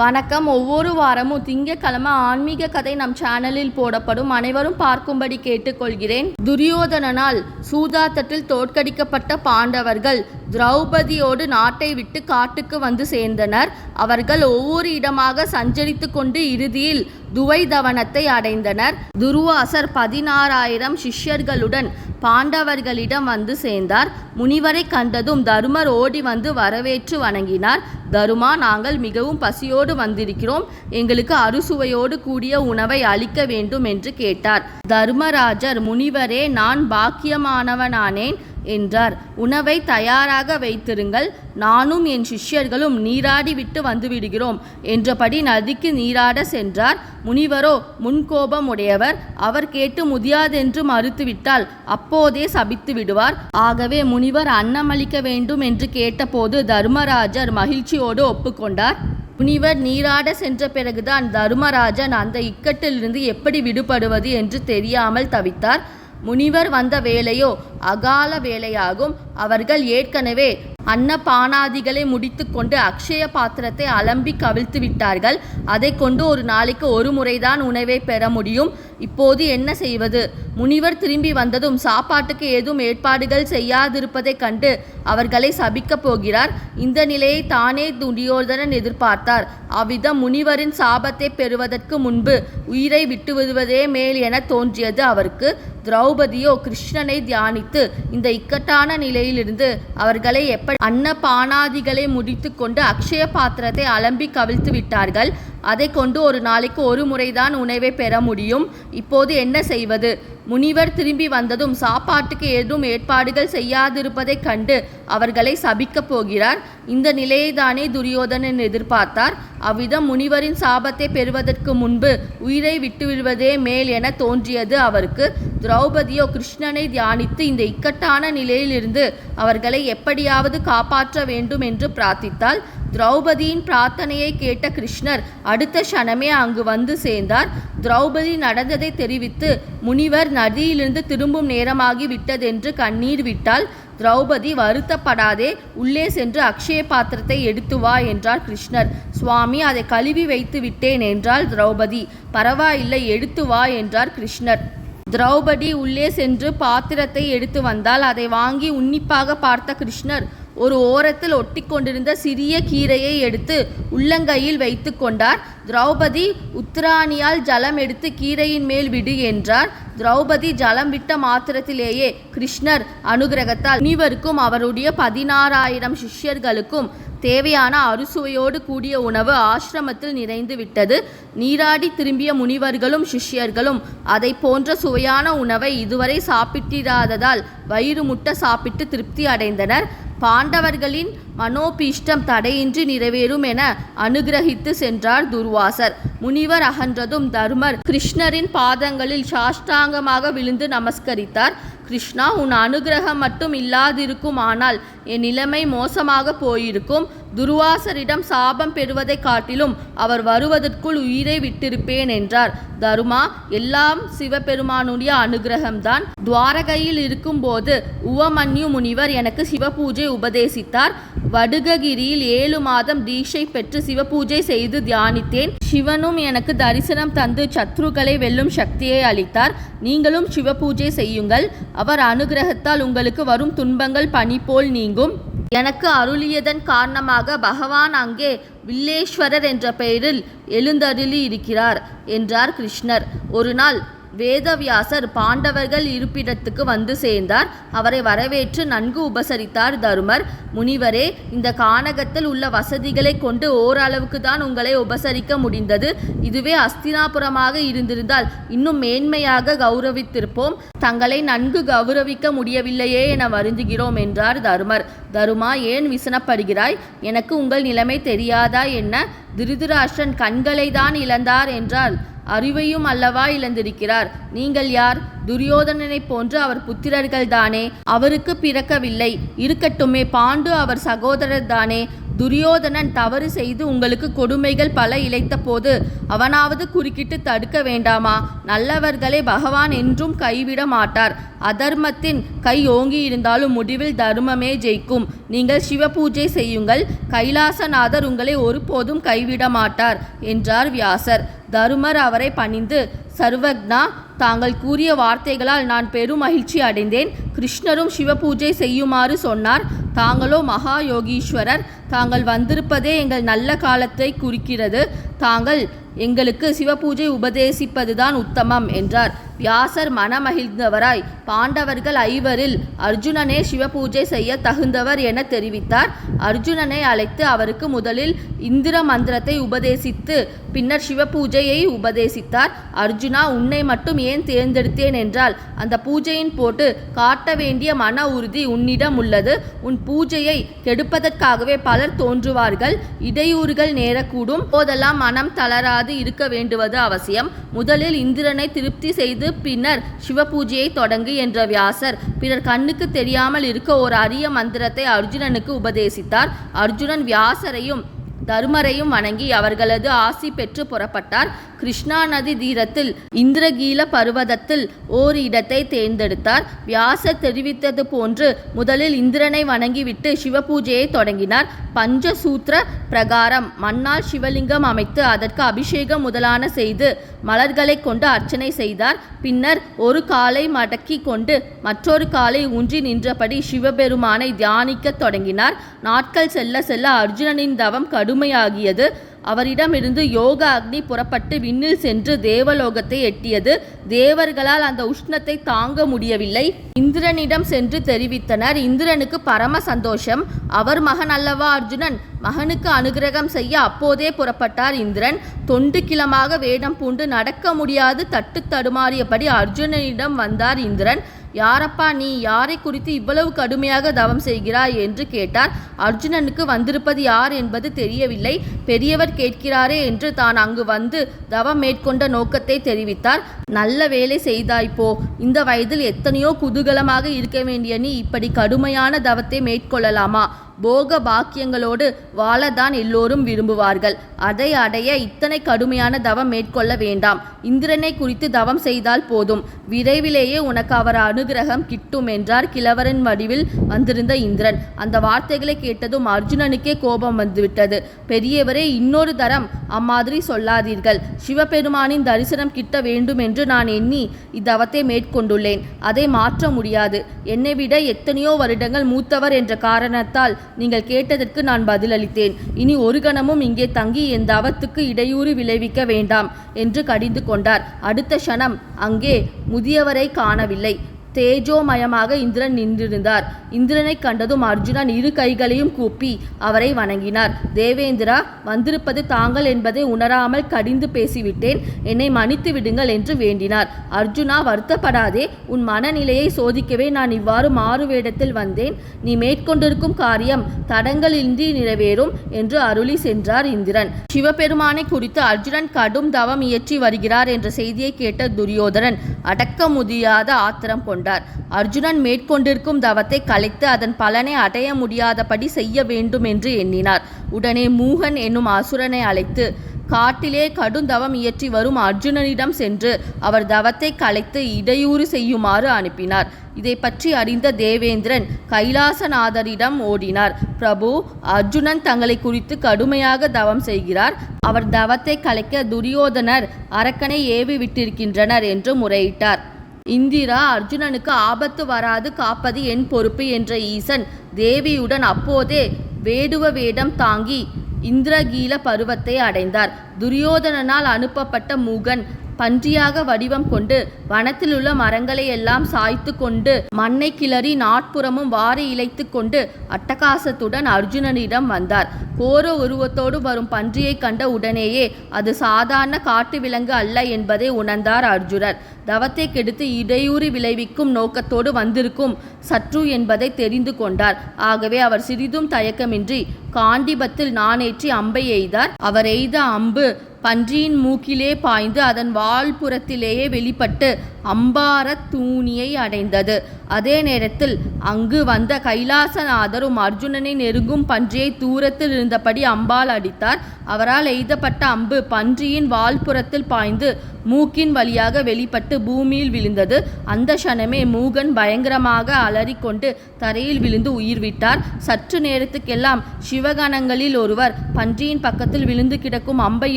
வணக்கம். ஒவ்வொரு வாரமும் திங்கக்கிழமை ஆன்மீக கதை நம் சேனலில் போடப்படும் அனைவரும் பார்க்கும்படி கேட்டுக்கொள்கிறேன். துரியோதனனால் சூதாத்தத்தில் தோற்கடிக்கப்பட்ட பாண்டவர்கள் திரௌபதியோடு நாட்டை விட்டு காட்டுக்கு வந்து சேர்ந்தனர். அவர்கள் ஒவ்வொரு இடமாக சஞ்சரித்து கொண்டு இறுதியில் துவைதவனத்தை அடைந்தனர். துருவாசர் பதினாறாயிரம் சிஷ்யர்களுடன் பாண்டவர்களிடம் வந்து சேர்ந்தார். முனிவரை கண்டதும் தருமர் ஓடி வந்து வரவேற்று வணங்கினார். தருமா நாங்கள் மிகவும் பசியோடு வந்திருக்கிறோம். எங்களுக்கு அறுசுவையோடு கூடிய உணவை அளிக்க வேண்டும் என்று கேட்டார். தர்மராஜர் முனிவரே நான் பாக்கியமானவனானேன். என்றார். உணவை தயாராக வைத்திருங்கள். நானும் என் சிஷ்யர்களும் நீராடி விட்டு வந்துவிடுகிறோம் என்றபடி நதிக்கு நீராட சென்றார். முனிவரோ முன்கோபம் உடையவர். அவர் கேட்டு முடியாதென்று மறுத்துவிட்டால் அப்போதே சபித்து விடுவார். ஆகவே முனிவர் அன்னமளிக்க வேண்டும் என்று கேட்டபோது தர்மராஜர் மகிழ்ச்சியோடு ஒப்புக்கொண்டார். முனிவர் நீராட சென்ற பிறகுதான் தர்மராஜன் அந்த இக்கட்டிலிருந்து எப்படி விடுபடுவது என்று தெரியாமல் தவித்தார். முனிவர் வந்த வேலையோ அகால வேலையாகும் அவர்கள் ஏற்கனவே அன்னபானாதிகளை முடித்துக்கொண்டு அக்ஷய பாத்திரத்தை அலம்பி கவிழ்த்து விட்டார்கள். அதை கொண்டு ஒரு நாளைக்கு ஒரு முறைதான் உணவை பெற முடியும். இப்போது என்ன செய்வது? முனிவர் திரும்பி வந்ததும் சாப்பாட்டுக்கு ஏதும் ஏற்பாடுகள் செய்யாதிருப்பதைக் கண்டு அவர்களை சபிக்கப் போகிறார். இந்த நிலையை தானே துரியோதனன் எதிர்பார்த்தார். அவ்விதம் முனிவரின் சாபத்தை பெறுவதற்கு முன்பு உயிரை விட்டுவிடுவதே மேல் என தோன்றியது அவருக்கு. திரௌபதியோ கிருஷ்ணனை தியானித்து இந்த இக்கட்டான நிலை நிலையிலிருந்து அவர்களை எப்படி அன்னபானாதிகளை முடித்துக்கொண்டு அக்ஷய பாத்திரத்தை அலம்பி கவிழ்த்து விட்டார்கள். அதை கொண்டு ஒரு நாளைக்கு ஒரு முறைதான் உணவை பெற முடியும். இப்போது என்ன செய்வது? முனிவர் திரும்பி வந்ததும் சாப்பாட்டுக்கு ஏதும் ஏற்பாடுகள் செய்யாதிருப்பதைக் கண்டு அவர்களை சபிக்கப் போகிறார். இந்த நிலையை தானே துரியோதனன் எதிர்பார்த்தார். அவ்விதம் முனிவரின் சாபத்தை பெறுவதற்கு முன்பு உயிரை விட்டுவிடுவதே மேல் என தோன்றியது அவருக்கு. திரௌபதியோ கிருஷ்ணனை தியானித்து இந்த இக்கட்டான நிலையிலிருந்து அவர்களை எப்படியாவது காப்பாற்ற வேண்டும் என்று பிரார்த்தித்தாள் திரௌபதியின் பிரார்த்தனையை கேட்ட கிருஷ்ணர் அடுத்த க்ஷணமே அங்கு வந்து சேர்ந்தார். திரௌபதி நடந்ததை தெரிவித்து முனிவர் நதியிலிருந்து திரும்பும் நேரமாகி விட்டதென்று கண்ணீர் விட்டால் திரௌபதி வருத்தப்படாதே உள்ளே சென்று அக்ஷய பாத்திரத்தை எடுத்து வா என்றார் கிருஷ்ணர். சுவாமி அதை கழுவி வைத்து விட்டேன் என்றால் திரௌபதி. பரவாயில்லை எடுத்து வா என்றார் கிருஷ்ணர். திரௌபதி உள்ளே சென்று பாத்திரத்தை எடுத்து வந்தால் அதை வாங்கி உன்னிப்பாக பார்த்த கிருஷ்ணர் ஒரு ஓரத்தில் ஒட்டிக்கொண்டிருந்த சிறிய கீரையை எடுத்து உள்ளங்கையில் வைத்து கொண்டார். திரௌபதி உத்ராணியால் ஜலம் எடுத்து கீரையின் மேல் விடு என்றார். திரௌபதி ஜலம் விட்ட மாத்திரத்திலேயே கிருஷ்ணர் அனுகிரகத்தால் அனைவருக்கும் அவருடைய பதினாறாயிரம் சிஷ்யர்களுக்கும் தேவையான அறுசுவையோடு கூடிய உணவு ஆசிரமத்தில் நிறைந்து விட்டது. நீராடி திரும்பிய முனிவர்களும் சிஷ்யர்களும் அதை போன்ற சுவையான உணவை இதுவரை சாப்பிட்டிராததால் வயிறு முட்ட சாப்பிட்டு திருப்தி அடைந்தனர். பாண்டவர்களின் மனோபீஷ்டம் தடையின்றி நிறைவேறும் என அனுகிரகித்து சென்றார் துர்வாசர். முனிவர் அகன்றதும் தர்மர் கிருஷ்ணரின் பாதங்களில் சாஷ்டாங்கமாக விழுந்து நமஸ்கரித்தார். கிருஷ்ணா உன் அனுகிரகம் மட்டும் இல்லாதிருக்கும் ஆனால் என் நிலைமை மோசமாக போயிருக்கும். துர்வாசரிடம் சாபம் பெறுவதை காட்டிலும் அவர் வருவதற்குள் உயிரை விட்டிருப்பேன் என்றார். தருமா எல்லாம் சிவபெருமானுடைய அனுகிரகம்தான். துவாரகையில் இருக்கும்போது உவமன்யு முனிவர் எனக்கு சிவபூஜை உபதேசித்தார். வடுககிரியில் ஏழு மாதம் தீட்சை பெற்று சிவபூஜை செய்து தியானித்தேன். சிவனும் எனக்கு தரிசனம் தந்து சத்ருக்களை வெல்லும் சக்தியை அளித்தார். நீங்களும் சிவபூஜை செய்யுங்கள். அவர் அனுகிரகத்தால் உங்களுக்கு வரும் துன்பங்கள் பனி போல் நீங்கும். எனக்கு அருளியதன் காரணமாக பகவான் அங்கே வில்லேஸ்வரர் என்ற பெயரில் எழுந்தருளி இருக்கிறார் என்றார் கிருஷ்ணர். ஒரு நாள் வேதவியாசர் பாண்டவர்கள் இருப்பிடத்துக்கு வந்து சேர்ந்தார். அவரை வரவேற்று நன்கு உபசரித்தார் தருமர். முனிவரே இந்த கானகத்தில் உள்ள வசதிகளை கொண்டு ஓரளவுக்கு தான் உங்களை உபசரிக்க முடிந்தது. இதுவே அஸ்தினாபுரமாக இருந்திருந்தால் இன்னும் மேன்மையாக கௌரவித்திருப்போம். தங்களை நன்கு கௌரவிக்க முடியவில்லையே என வருந்துகிறோம் என்றார் தருமர். தருமா ஏன் விசனப்படுகிறாய்? எனக்கு உங்கள் நிலைமை தெரியாதா என்ன? திருதராஷ்டிரன் கண்களை தான் இழந்தார் என்றால் அறிவையும் அல்லவா இழந்திருக்கிறார். நீங்கள் யார்? துரியோதனனை போன்று அவர் புத்திரர்கள் தானே அவருக்கு பிறக்கவில்லை. இருக்கட்டுமே பாண்டு அவர் சகோதரர் தானே. துரியோதனன் தவறு செய்து உங்களுக்கு கொடுமைகள் பல இழைத்த போது அவனாவது குறுக்கிட்டு தடுக்க வேண்டாமா? நல்லவர்களை பகவான் என்றும் கைவிட மாட்டார். அதர்மத்தின் கை ஓங்கி இருந்தாலும் முடிவில் தர்மமே ஜெயிக்கும். நீங்கள் சிவபூஜை செய்யுங்கள். கைலாசநாதர் உங்களை ஒருபோதும் கைவிட மாட்டார் என்றார் வியாசர். தருமர் அவரை பணிந்து சர்வக்னா தாங்கள் கூறிய வார்த்தைகளால் நான் பெரும் மகிழ்ச்சி அடைந்தேன். கிருஷ்ணரும் சிவபூஜை செய்யுமாறு சொன்னார். தாங்களோ மகா யோகீஸ்வரர் தாங்கள் வந்திருப்பதே எங்கள் நல்ல காலத்தை குறிக்கிறது. தாங்கள் எங்களுக்கு சிவபூஜை உபதேசிப்பதுதான் உத்தமம் என்றார். வியாசர் மனமகிழ்ந்தவராய் பாண்டவர்கள் ஐவரில் அர்ஜுனனே சிவபூஜை செய்ய தகுந்தவர் என தெரிவித்தார். அர்ஜுனனை அழைத்து அவருக்கு முதலில் இந்திர மந்திரத்தை உபதேசித்து பின்னர் சிவபூஜையை உபதேசித்தார். அர்ஜுனா உன்னை மட்டும் ஏன் தேர்ந்தெடுத்தேன்? என்றால் அந்த பூஜையின் போட்டு காட்ட வேண்டிய மன உறுதி உன்னிடம் உள்ளது. உன் பூஜையை கெடுப்பதற்காகவே பலர் தோன்றுவார்கள். இடையூறுகள் நேரக்கூடும். போதெல்லாம் மனம் தளராது இருக்க வேண்டுவது அவசியம். முதலில் இந்திரனை திருப்தி செய்து பின்னர் சிவபூஜையை தொடங்கு என்ற வியாசர். பிறர் கண்ணுக்கு தெரியாமல் இருக்க ஒரு அரிய மந்திரத்தை அர்ஜுனனுக்கு உபதேசித்தார். அர்ஜுனன் வியாசரையும் தருமரையும் வணங்கி அவர்களது ஆசி பெற்று புறப்பட்டார். கிருஷ்ணா நதி தீரத்தில் இந்திரகீல பர்வதத்தில் ஓர் இடத்தை தேர்ந்தெடுத்தார். வியாச தெரிவித்தது போன்று முதலில் இந்திரனை வணங்கிவிட்டு சிவபூஜையை தொடங்கினார். பஞ்சசூத்திர பிரகாரம் மண்ணால் சிவலிங்கம் அமைத்து அதற்கு அபிஷேகம் முதலான செய்து மலர்களை கொண்டு அர்ச்சனை செய்தார். பின்னர் ஒரு காலை மடக்கி கொண்டு மற்றொரு காலை ஊன்றி நின்றபடி சிவபெருமானை தியானிக்கத் தொடங்கினார். நாட்கள் செல்ல செல்ல அர்ஜுனனின் தவம் கடுமையாகியது. அவரிடமிருந்து யோக அக்னி புறப்பட்டு விண்ணில் சென்று தேவலோகத்தை எட்டியது. தேவர்களால் அந்த உஷ்ணத்தை தாங்க முடியவில்லை. இந்திரனிடம் சென்று தெரிவித்தனர் இந்திரனுக்கு பரம சந்தோஷம். அவர் மகன் அல்லவா அர்ஜுனன்? மகனுக்கு அனுகிரகம் செய்ய அப்போதே புறப்பட்டார் இந்திரன். தொண்டு கிளமாக வேடம் பூண்டு நடக்க முடியாது. தட்டு தடுமாறியபடி அர்ஜுனனிடம் வந்தார் இந்திரன். யாரப்பா நீ யாரை குறித்து இவ்வளவு கடுமையாக தவம் செய்கிறாய் என்று கேட்டார். அர்ஜுனனுக்கு வந்திருப்பது யார் என்பது தெரியவில்லை. பெரியவர் கேட்கிறாரே என்று தான் அங்கு வந்து தவம் மேற்கொண்ட நோக்கத்தை தெரிவித்தார். நல்ல வேலை செய்தாய் போ. இந்த வயதில் எத்தனையோ குதூகலமாக இருக்க வேண்டிய நீ இப்படி கடுமையான தவத்தை மேற்கொள்ளலாமா? போக பாக்கியங்களோடு வாழத்தான் எல்லோரும் விரும்புவார்கள். அதை அடைய இத்தனை கடுமையான தவம் மேற்கொள்ள வேண்டாம். இந்திரனை குறித்து தவம் செய்தால் போதும். விரைவிலேயே உனக்கு அவர் அனுகிரகம் கிட்டும் என்றார் கிழவரின் வடிவில் வந்திருந்த இந்திரன். அந்த வார்த்தைகளை கேட்டதும் அர்ஜுனனுக்கே கோபம் வந்துவிட்டது. பெரியவரே இன்னொரு தரம் அம்மாதிரி சொல்லாதீர்கள். சிவபெருமானின் தரிசனம் கிட்ட வேண்டும் என்று நான் எண்ணி இத்தவத்தை மேற்கொண்டுள்ளேன். அதை மாற்ற முடியாது. என்னை விட எத்தனையோ வருடங்கள் மூத்தவர் என்ற காரணத்தால் நீங்கள் கேட்டதற்கு நான் பதிலளித்தேன். இனி ஒரு கணமும் இங்கே தங்கி என் தவத்துக்கு இடையூறு விளைவிக்க வேண்டாம் என்று கடிந்து கொண்டார். அடுத்த க்ஷணம் அங்கே முதியவரை காணவில்லை. தேஜோமயமாக இந்திரன் நின்றிருந்தார். இந்திரனை கண்டதும் அர்ஜுனன் இரு கைகளையும் கூப்பி அவரை வணங்கினார். தேவேந்திரா வந்திருப்பது தாங்கள் என்பதை உணராமல் கடிந்து பேசிவிட்டேன். என்னை மன்னித்து விடுங்கள் என்று வேண்டினார். அர்ஜுனா வருத்தப்படாதே. உன் மனநிலையை சோதிக்கவே நான் இவ்வாறு மாறு வேடத்தில் வந்தேன். நீ மேற்கொண்டிருக்கும் காரியம் தடங்களின்றி நிறைவேறும் என்று அருளி சென்றார் இந்திரன். சிவபெருமானை குறித்து அர்ஜுனன் கடும் தவம் இயற்றி வருகிறார் என்ற செய்தியை கேட்ட துரியோதனன் அடக்க முடியாத ஆத்திரம் கொண்டார் அர்ஜுனன் மேற்கொண்டிருக்கும் தவத்தை கலைத்து அதன் பலனை அடைய முடியாதபடி செய்ய வேண்டும் என்று எண்ணினார். உடனே மூகன் என்னும் அசுரனை அழைத்து காட்டிலே கடுந்தவம் இயற்றி வரும் அர்ஜுனனிடம் சென்று அவர் தவத்தை கலைத்து இடையூறு செய்யுமாறு அனுப்பினார். இதை பற்றி அறிந்த தேவேந்திரன் கைலாசநாதரிடம் ஓடினார். பிரபு அர்ஜுனன் தங்களை குறித்து கடுமையாக தவம் செய்கிறார். அவர் தவத்தை கலைக்க துரியோதனர் அரக்கனை ஏவி விட்டிருக்கின்றனர் என்று முறையிட்டார். இந்திரா அர்ஜுனனுக்கு ஆபத்து வராது காப்பது என் பொறுப்பு என்ற ஈசன். தேவியுடன் அப்போதே வேடுவ வேடம் தாங்கி இந்திரகீல பருவத்தை அடைந்தார். துரியோதனனால் அனுப்பப்பட்ட மூகன் பன்றியாக வடிவம் கொண்டு வனத்திலுள்ள மரங்களை எல்லாம் சாய்த்து கொண்டு மண்ணை கிளறி நாட்புறமும் வாரி இழைத்து கொண்டு அட்டகாசத்துடன் அர்ஜுனனிடம் வந்தார். கோர உருவத்தோடு வரும் பன்றியை கண்ட உடனேயே அது சாதாரண காட்டு விலங்கு அல்ல என்பதை உணர்ந்தார் அர்ஜுனர். தவத்தை கெடுத்து இடையூறு விளைவிக்கும் நோக்கத்தோடு வந்திருக்கும் சற்று என்பதை தெரிந்து கொண்டார். ஆகவே அவர் சிறிதும் தயக்கமின்றி காண்டிபத்தில் நானேற்றி அம்பை எய்தார். அவர் எய்த அம்பு பன்றியின் மூக்கிலே பாய்ந்து அதன் வால்புறத்திலேயே வெளிப்பட்டு அம்பாரத் தூணியை அடைந்தது. அதே நேரத்தில் அங்கு வந்த கைலாசநாதரும் அர்ஜுனனை நெருங்கும் பன்றியை தூரத்தில் இருந்தபடி அம்பால் அடித்தார். அவரால் எய்தப்பட்ட அம்பு பன்றியின் வால்புறத்தில் பாய்ந்து மூக்கின் வழியாக வெளிப்பட்டு பூமியில் விழுந்தது. அந்த க்ஷணமே மூகன் பயங்கரமாக அலறிக்கொண்டு தரையில் விழுந்து உயிர் விட்டார் சற்று நேரத்துக்கெல்லாம் சிவகணங்களில் ஒருவர் பன்றியின் பக்கத்தில் விழுந்து கிடக்கும் அம்பை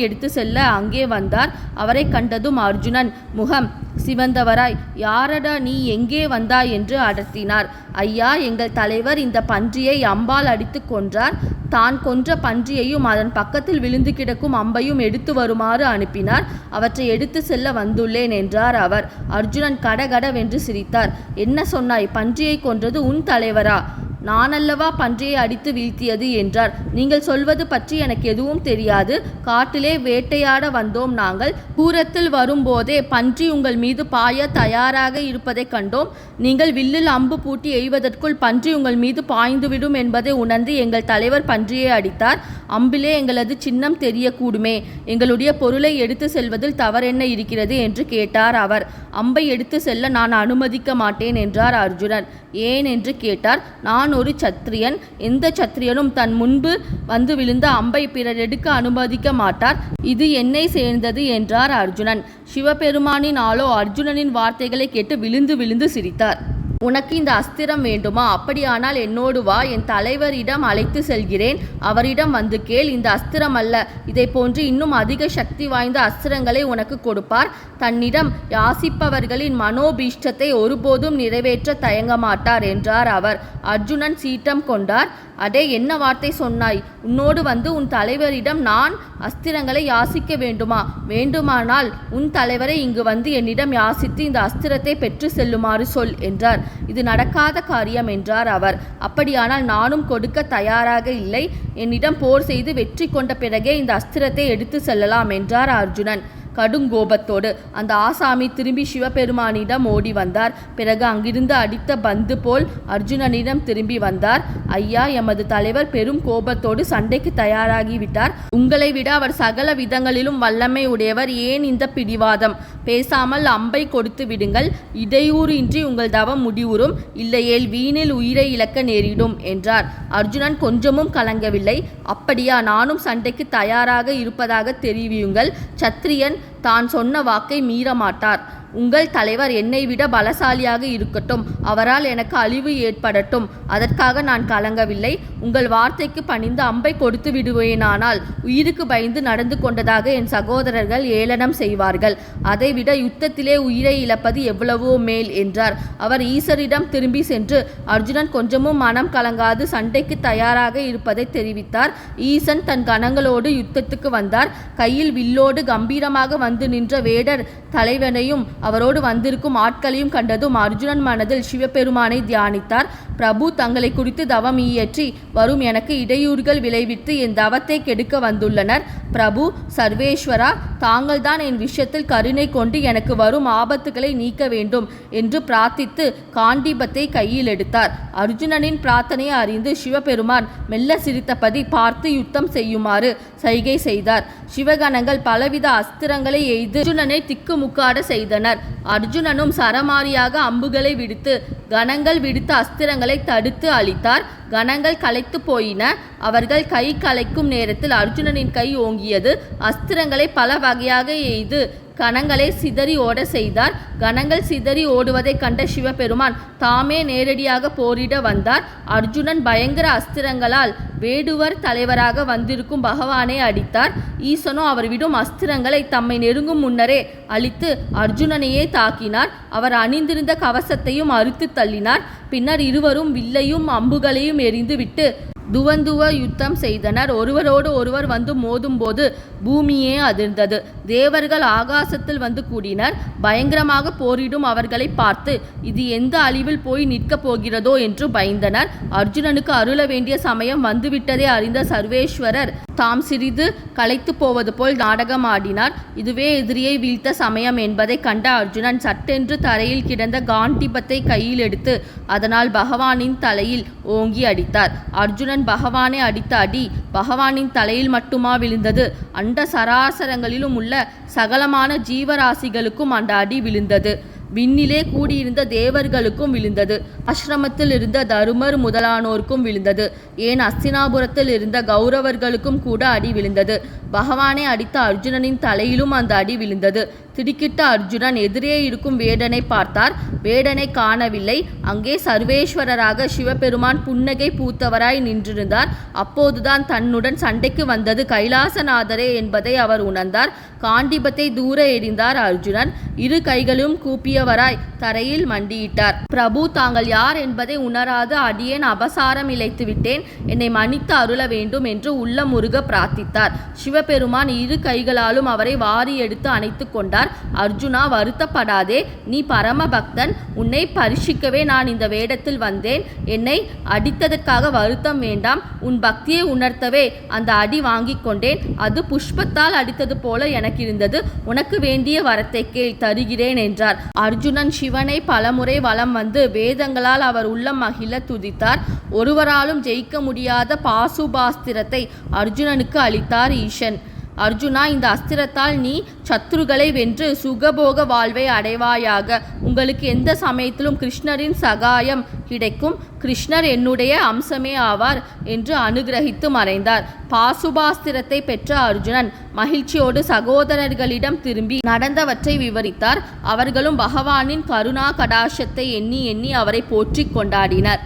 எடுத்து செல்ல அங்கே வந்தார். அவரை கண்டதும் அர்ஜுனன் முகம் சிவந்தவராய் யாரடா நீ எங்கே வந்தாய்? என்று அடர்த்தினார். ஐயா எங்கள் தலைவர் இந்த பன்றியை அம்பால் அடித்து கொன்றார். தான் கொன்ற பன்றியையும் அதன் பக்கத்தில் விழுந்து கிடக்கும் அம்பையும் எடுத்து வருமாறு அனுப்பினார். அவற்றை எடுத்து செல்ல வந்துள்ளேன் என்றார் அவர். அர்ஜுனன் கடகடவென்று சிரித்தார். என்ன சொன்னாய்? பன்றியை கொன்றது உன் தலைவரா? நானல்லவா பன்றியை அடித்து வீழ்த்தியது என்றார். நீங்கள் சொல்வது பற்றி எனக்கு எதுவும் தெரியாது. காட்டிலே வேட்டையாட வந்தோம் நாங்கள். தூரத்தில் வரும்போதே பன்றி உங்கள் மீது பாய தயாராக இருப்பதைக் கண்டோம். நீங்கள் வில்லில் அம்பு பூட்டி எய்வதற்குள் பன்றி உங்கள் மீது பாய்ந்துவிடும் என்பதை உணர்ந்து எங்கள் தலைவர் பன்றியை அடித்தார். அம்பிலே எங்களது சின்னம் தெரியக்கூடுமே. எங்களுடைய பொருளை எடுத்து செல்வதில் தவறென்ன இருக்கிறது என்று கேட்டார் அவர். அம்பை எடுத்து செல்ல நான் அனுமதிக்க மாட்டேன் என்றார் அர்ஜுனன். ஏன் என்று கேட்டார். நான் ஒரு சத்திரியன். எந்த சத்திரியனும் தன் முன்பு வந்து விழுந்த அம்பை பிறர் எடுக்க அனுமதிக்க மாட்டார். இது என்னை சேர்ந்தது என்றார் அர்ஜுனன். சிவபெருமானின் ஆளோ அர்ஜுனனின் வார்த்தைகளை கேட்டு விழுந்து விழுந்து சிரித்தார். உனக்கு இந்த அஸ்திரம் வேண்டுமா? அப்படியானால் என்னோடு வா என் தலைவரிடம் அழைத்து செல்கிறேன். அவரிடம் வந்து கேள் இந்த அஸ்திரம் அல்ல. இதை போன்று இன்னும் அதிக சக்தி வாய்ந்த அஸ்திரங்களை உனக்கு கொடுப்பார். தன்னிடம் யாசிப்பவர்களின் மனோபீஷ்டத்தை ஒருபோதும் நிறைவேற்ற தயங்க மாட்டார் என்றார் அவர். அர்ஜுனன் சீட்டம் கொண்டார். அடே என்ன வார்த்தை சொன்னாய்? உன்னோடு வந்து உன் தலைவரிடம் நான் அஸ்திரங்களை யாசிக்க வேண்டுமா? வேண்டுமானால் உன் தலைவரை இங்கு வந்து என்னிடம் யாசித்து இந்த அஸ்திரத்தை பெற்று செல்லுமாறு சொல் என்றார். இது நடக்காத காரியம் என்றார் அவர். அப்படியானால் நானும் கொடுக்க தயாராக இல்லை. என்னிடம் போர் செய்து வெற்றி கொண்ட பிறகே இந்த அஸ்திரத்தை எடுத்து செல்லலாம் என்றார் அர்ஜுனன். கடுங்கோபத்தோடு அந்த ஆசாமி திரும்பி சிவபெருமானிடம் ஓடி வந்தார். பிறகு அங்கிருந்து அடித்த பந்து போல் அர்ஜுனனிடம் திரும்பி வந்தார். ஐயா எமது தலைவர் பெரும் கோபத்தோடு சண்டைக்கு தயாராகிவிட்டார். உங்களை விட அவர் சகல விதங்களிலும் வல்லமை உடையவர் ஏன் இந்த பிடிவாதம்? பேசாமல் அம்பை கொடுத்து விடுங்கள். இடையூறின்றி உங்கள் தவம் முடிவுறும். இல்லையேல் வீணில் உயிரை இழக்க நேரிடும் என்றார். அர்ஜுனன் கொஞ்சமும் கலங்கவில்லை. அப்படியா நானும் சண்டைக்கு தயாராக இருப்பதாக தெரிவியுங்கள். சத்திரியன் தான் சொன்ன வாக்கை மீறமாட்டார். உங்கள் தலைவர் என்னை விட பலசாலியாக இருக்கட்டும். அவரால் எனக்கு அழிவு ஏற்படட்டும். அதற்காக நான் கலங்கவில்லை. உங்கள் வார்த்தைக்கு பணிந்து அம்பை கொடுத்து விடுவேனானால் உயிருக்கு பயந்து நடந்து கொண்டதாக என் சகோதரர்கள் ஏளனம் செய்வார்கள். அதைவிட யுத்தத்திலே உயிரை இழப்பது எவ்வளவோ மேல் என்றார். அவர் ஈசரிடம் திரும்பி சென்று அர்ஜுனன் கொஞ்சமும் மனம் கலங்காது. சண்டைக்கு தயாராக இருப்பதை தெரிவித்தார். ஈசன் தன் கணங்களோடு யுத்தத்துக்கு வந்தார். கையில் வில்லோடு கம்பீரமாக வந்து நின்ற வேடர் தலைவனையும் அவரோடு வந்திருக்கும் ஆட்களையும் கண்டதும் அர்ஜுனன் மனதில் சிவபெருமானை தியானித்தார். பிரபு தங்களை குறித்து தவம் இயற்றி வரும் எனக்கு இடையூறுகள் விளைவித்து என் தவத்தை கெடுக்க வந்துள்ளனர். பிரபு சர்வேஸ்வரா தாங்கள்தான் என் விஷயத்தில் கருணை கொண்டு எனக்கு வரும் ஆபத்துகளை நீக்க வேண்டும் என்று பிரார்த்தித்து காண்டீபத்தை கையில் எடுத்தார். அர்ஜுனனின் பிரார்த்தனையை அறிந்து சிவபெருமான் மெல்ல சிரித்தபடி பார்த்து யுத்தம் செய்யுமாறு சைகை செய்தார். சிவகணங்கள் பலவித அஸ்திரங்களை எய்து அர்ஜுனனை திக்குமுக்காட செய்தனர். அர்ஜுனனும் சரமாரியாக அம்புகளை விடுத்து கணங்கள் விடுத்த அஸ்திரங்கள் தடுத்து அழித்தார். கணங்கள் களைத்து போயின. அவர்கள் கை கலைக்கும் நேரத்தில் அர்ஜுனனின் கை ஓங்கியது. அஸ்திரங்களை பல வகையாக எய்து. கணங்களை சிதறி ஓட செய்தார். கணங்கள் சிதறி ஓடுவதைக் கண்ட சிவபெருமான் தாமே நேரடியாக போரிட வந்தார். அர்ஜுனன் பயங்கர அஸ்திரங்களால் வேடுவர் தலைவராக வந்திருக்கும் பகவானை அடித்தார். ஈசனோ அவர் விடும் அஸ்திரங்களை தம்மை நெருங்கும் முன்னரே அழித்து அர்ஜுனனையே தாக்கினார். அவர் அணிந்திருந்த கவசத்தையும் அறுத்து தள்ளினார். பின்னர் இருவரும் வில்லையும் அம்புகளையும் எரிந்துவிட்டு துவந்துவ யுத்தம் செய்தனர். ஒருவரோடு ஒருவர் வந்து மோதும்போது பூமியே அதிர்ந்தது. தேவர்கள் ஆகாசத்தில் வந்து கூடினர். பயங்கரமாக போரிடும் அவர்களை பார்த்து இது எந்த அழிவில் போய் நிற்கப் போகிறதோ? என்று பயந்தனர். அர்ஜுனனுக்கு அருள வேண்டிய சமயம் வந்துவிட்டதை அறிந்த சர்வேஸ்வரர் தாம் சிறிது களைத்து போவது போல் நாடகம் ஆடினார் இதுவே எதிரியை வீழ்த்த சமயம் என்பதை கண்ட அர்ஜுனன் சட்டென்று தரையில் கிடந்த காண்டிபத்தை கையில் எடுத்து அதனால் பகவானின் தலையில் ஓங்கி அடித்தார். அர்ஜுனன் பகவானை அடித்த அடி பகவானின் தலையில் மட்டுமா விழுந்தது? அண்ட சராசரங்களிலும் உள்ள சகலமான ஜீவராசிகளுக்கும் அந்த அடி விழுந்தது. விண்ணிலே கூடியிருந்த தேவர்களுக்கும் விழுந்தது. அஸ்ரமத்தில் இருந்த தருமர் முதலானோருக்கும் விழுந்தது. ஏன் அஸ்தினாபுரத்தில் இருந்த கௌரவர்களுக்கும் கூட அடி விழுந்தது. பகவானை அடித்த அர்ஜுனனின் தலையிலும் அந்த அடி விழுந்தது. திடுக்கிட்ட அர்ஜுனன் எதிரே இருக்கும் வேடனை பார்த்தார். வேடனை காணவில்லை. அங்கே சர்வேஸ்வரராக சிவபெருமான் புன்னகை பூத்தவராய் நின்றிருந்தார். அப்போதுதான் தன்னுடன் சண்டைக்கு வந்தது கைலாசநாதரே என்பதை அவர் உணர்ந்தார். காண்டிபத்தை தூர எறிந்தார் அர்ஜுனன். இரு கைகளும் கூப்பிய கூப்பியவராய் தரையில் மண்டியிட்டார். பிரபு தாங்கள் யார் என்பதை உணராது அடியேன் அபசாரம் இழைத்து விட்டேன். என்னை மன்னித்து அருள வேண்டும் என்று உள்ளமுருக பிரார்த்தித்தார். சிவபெருமான் இரு கைகளாலும் அவரை வாரி எடுத்து அணைத்து கொண்டார். அர்ஜுனா வருத்தப்படாதே. நீ பரம பக்தன் உன்னை பரிசிக்கவே நான் இந்த வேடத்தில் வந்தேன். என்னை அடித்ததற்காக வருத்தம் வேண்டாம். உன் பக்தியை உணர்த்தவே அந்த அடி வாங்கிக் கொண்டேன். அது புஷ்பத்தால் அடித்தது போல எனக்கு இருந்தது உனக்கு வேண்டிய வரத்தை கேள் தருகிறேன் என்றார். அர்ஜுனன் சிவனை பலமுறை வலம் வந்து வேதங்களால் அவர் உள்ளம் மகிழ துதித்தார். ஒருவராலும் ஜெயிக்க முடியாத பாசுபாஸ்திரத்தை அர்ஜுனனுக்கு அளித்தார் ஈசன். அர்ஜுனா இந்த அஸ்திரத்தால் நீ சத்ருகளை வென்று சுகபோக வாழ்வை அடைவாயாக. உங்களுக்கு எந்த சமயத்திலும் கிருஷ்ணரின் சகாயம் கிடைக்கும். கிருஷ்ணர் என்னுடைய அம்சமே ஆவார் என்று அனுகிரகித்து மறைந்தார். பாசுபாஸ்திரத்தை பெற்ற அர்ஜுனன் மகிழ்ச்சியோடு சகோதரர்களிடம் திரும்பி நடந்தவற்றை விவரித்தார். அவர்களும் பகவானின் கருணா கடாஷத்தை எண்ணி எண்ணி அவரை போற்றிக் கொண்டாடினர்.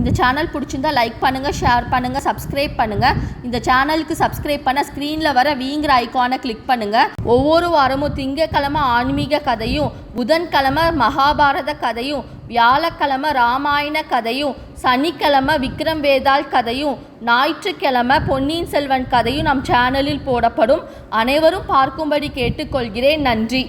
இந்த சேனல் பிடிச்சிருந்தா லைக் பண்ணுங்கள் ஷேர் பண்ணுங்கள் சப்ஸ்கிரைப் பண்ணுங்கள் இந்த சேனலுக்கு சப்ஸ்கிரைப் பண்ண ஸ்க்ரீனில் வர வீங்கிற ஐக்கானை கிளிக் பண்ணுங்கள் ஒவ்வொரு வாரமும் திங்கக்கிழமை ஆன்மீக கதையும் புதன்கிழமை மகாபாரத கதையும் வியாழக்கிழமை ராமாயண கதையும் சனிக்கிழமை விக்ரம் வேதாள் கதையும் ஞாயிற்றுக்கிழமை பொன்னியின் செல்வன் கதையும் நம் சேனலில் போடப்படும். அனைவரும் பார்க்கும்படி கேட்டுக்கொள்கிறேன். நன்றி.